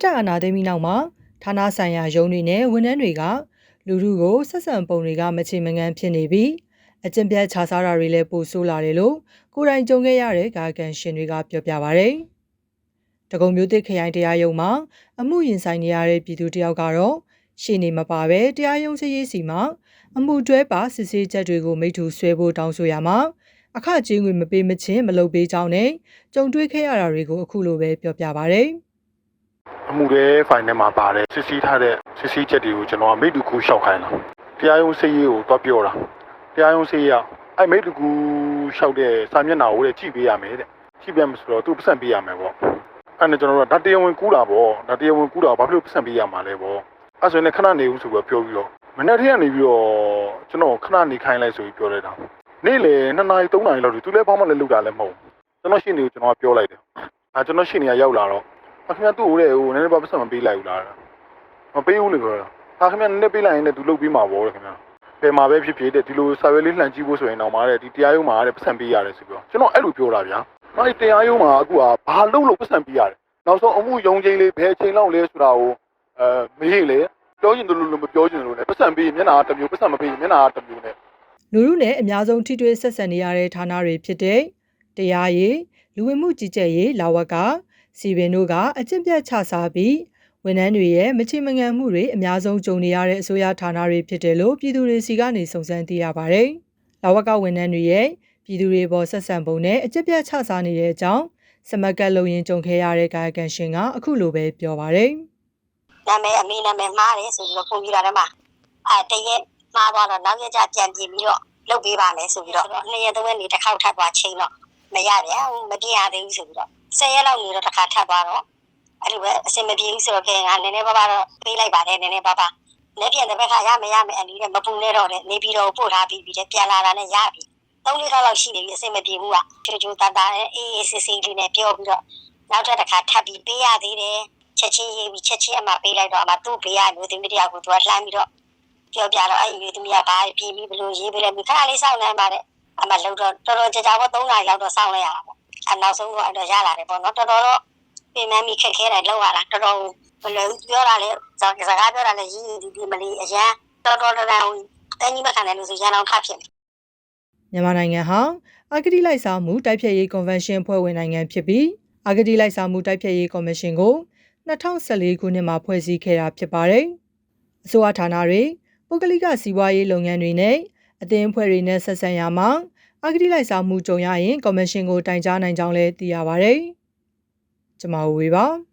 စစ်တပ်အာဏာသိမ်းပြီးနောက်မှာဌာနဆိုင်ရာရုံးတွေနဲ့ဝန်ထမ်းတွေကလူထုကိုဆက်ဆံပုံတွေကမချေမငန်းဖြစ်နေပြီးအကျင့်ပြတ်ခြားစားတာတွေလည်းပိုဆိုးလာတယ်လို့ကိုယ်တိုင်ကြုံခဲ့ရတဲ့ကာကန်ရှင်တွေကပြောပြပါဗျ။တကုံမျိုးတစ်ခရိုင်တရားရုံးမှာအမှုရင်ဆိုင်နေရတဲ့ပြည်သူတယောက်ကတော့ရှေ့နေမပါပဲတရားရုံးစရေးစီမှာအမှုတွဲပါစစ်ဆေးချက်တွေကိုမိထူဆွဲဖို့တောင်းဆိုရမှာအခကြေးငွေမပေးမချင်းမလုပ်ပေးကြောင်းနဲ့ကြုံတွေ့ခဲ့ရတာတွေကိုအခုလိုပဲပြောပြပါဗျ။ အမှုတဲ့ file ထဲမှာပါတယ်စစ်ဆေးထားတဲ့စစ်ဆေးချက်တွေကိုကျွန်တော်ကမိတူကူရှောက်ခိုင်းတာတရားရုံးစရေးကိုတွားပြောတာတရားရုံးစရေးကအဲ့မိတူကူရှောက်တဲ့စာမျက်နှာကိုလည်းကြည့်ပေးရမယ်တဲ့ကြည့်ပြမယ်ဆိုတော့သူပတ်စံပေးရမယ်ပေါ့အဲ့နဲ့ကျွန်တော်တို့ကဒါတရားဝင်ကူးတာပေါ့ဒါတရားဝင်ကူးတာဘာဖြစ်လို့ပတ်စံပေးရမှာလဲပေါ့အဲ့ဆိုရင်လည်းခဏနေဦးဆိုပြီးပြောပြီးတော့မနေ့တည်းကနေပြီးတော့ကျွန်တော်ခဏနေခိုင်းလိုက်ဆိုပြီးပြောလိုက်တာနေ့လေ2နာရီ3နာရီလောက်သူလည်းဘာမှလည်းလုပ်တာလည်းမဟုတ်ကျွန်တော်ရှင်းနေကိုကျွန်တော်ကပြောလိုက်တယ်အဲကျွန်တော်ရှင်းနေကရောက်လာတော့ အခင်ဗျာသူ့ကိုလေဟိုနည်းနည်းပါပတ်စံမပေးလိုက်ဘူးလားမပေးဘူးလေပြောတာဟာခင်ဗျာနည်းနည်းပေးလိုက်ရင်လည်းသူလုပ်ပြီးမှာပေါ့လေခင်ဗျာပယ်မှာပဲဖြစ်ဖြစ်တဲ့ဒီလိုစာရွက်လေးလှန်ကြည့်ဖို့ဆိုရင်တော့မာတဲ့ဒီတရားရုံးမှာတဲ့ပတ်စံပေးရတယ်ဆိုပြီးတော့ကျွန်တော်အဲ့လိုပြောတာဗျာနောက်ဒီတရားရုံးမှာအခုကဘာလုပ်လို့ပတ်စံပေးရတယ်နောက်ဆုံးအမှုယုံချင်းလေးဘယ်အချိန်လောက်လဲဆိုတာကိုအဲမေးလေပြောရင်တို့လို့မပြောရင်လို့လေပတ်စံပေးရင်မျက်နှာကတစ်မျိုးပတ်စံမပေးရင်မျက်နှာကတစ်မျိုးနဲ့လူလူနဲ့အများဆုံးထိတွေ့ဆက်ဆံနေရတဲ့ဌာနတွေဖြစ်တဲ့တရားရေးလူဝင်မှုကြီးကြပ်ရေးလာဝက စီပင်တို့ကအကျင့်ပြတ်ချစားပြီးဝန်ထမ်းတွေရဲ့မချေမငံမှုတွေအများဆုံးကြုံနေရတဲ့အစိုးရဌာနတွေဖြစ်တယ်လို့ပြည်သူတွေစီကနေစုံစမ်းသိရပါတယ်။လာဝကဝန်ထမ်းတွေရဲ့ပြည်သူတွေပေါ်ဆက်ဆံပုံနဲ့အကျင့်ပြတ်ချစားနေတဲ့အကြောင်းစမကတ်လုံရင်ကြုံခဲ့ရတဲ့ကာယကံရှင်ကအခုလိုပဲပြောပါတယ်။နာမည်အမေနာမည်မှားတယ်ဆိုပြီးတော့ပုံပြတာထဲမှာအဲတရက်မှားသွားတော့နောက်ရက်ကျပြန်ပြင်ပြီးတော့လုတ်ပေးပါမယ်ဆိုပြီးတော့နှစ်ရက်သုံးရက်နေတစ်ခေါက်ထပ်သွားချိန်တော့မရပြန်ဘူးမပြရသေးဘူးဆိုပြီးတော့ ဆယ်ရက်လောက်နေတော့တစ်ခါထပ်သွားတော့အဲ့လိုပဲအစင်မပြေဘူးဆိုတော့ကဲငါနည်းနည်းပါးပါးတော့ပေးလိုက်ပါတယ်နည်းနည်းပါးပါးလက်ပြန်တဲ့ဘက်ကရမယ်ရမယ်အန်ဒီနဲ့မပူနဲ့တော့တဲ့နေပြီးတော့ပို့ထားပြီးပြီးတဲ့ပြန်လာတာနဲ့ရပြီသုံးလေးခါလောက်ရှိနေပြီအစင်မပြေဘူးကချိုချိုတန်တာအေးအေးစစ်စစ်လေးနဲ့ပြောပြီးတော့နောက်ထပ်တစ်ခါထပ်ပြီးပေးရသေးတယ်ချက်ချင်းရေးပြီးချက်ချင်းအမှပေးလိုက်တော့အမှသူ့ဘေးကမျိုးသမီးတယောက်ကိုသူကလှမ်းပြီးတော့ပြောပြတော့အဲ့မျိုးသမီးကဘာပြီးပြီးဘလို့ရေးပေးလဲမိခါလေးစောင့်နေပါတဲ့အမှလုံတော့တော်တော်ကြာကြာပေါ့၃နာရီလောက်တော့စောင့်လိုက်ရတာပေါ့ အနောက်ဆုံးတော့အဲ့တော့ရလာတယ်ပေါ့နော်တော်တော်တော့ပြင်မမိခက်ခဲတယ်လောက်ရတာတော်တော်ဘလို့ပြောတာလေစကားပြောတာလေရေးရေးဒီဒီမလေးအရန်တော်တော်တော်တော်တန်းကြီးမခံတယ်လို့ဆိုရန်အောင်ထဖြစ်မြန်မာနိုင်ငံဟာအာဂတိလိုက်စားမှုတိုက်ဖျက်ရေးကွန်ဗင်းရှင်းဖွဲ့ဝင်နိုင်ငံဖြစ်ပြီးအာဂတိလိုက်စားမှုတိုက်ဖျက်ရေးကော်မရှင်ကို2014ခုနှစ်မှာဖွဲ့စည်းခဲ့တာဖြစ်ပါတယ်။အစိုးရဌာနတွေပုဂ္ဂလိကစီးပွားရေးလုပ်ငန်းတွေနဲ့အသင်းအဖွဲ့တွေနဲ့ဆက်ဆံရမှာ အာဂတိလိုက်စားမှုကြုံရရင် ကော်မရှင်ကိုတိုင်ကြားနိုင်ကြောင်းလည်းသိရပါတယ်။ကျွန်မဝေပါ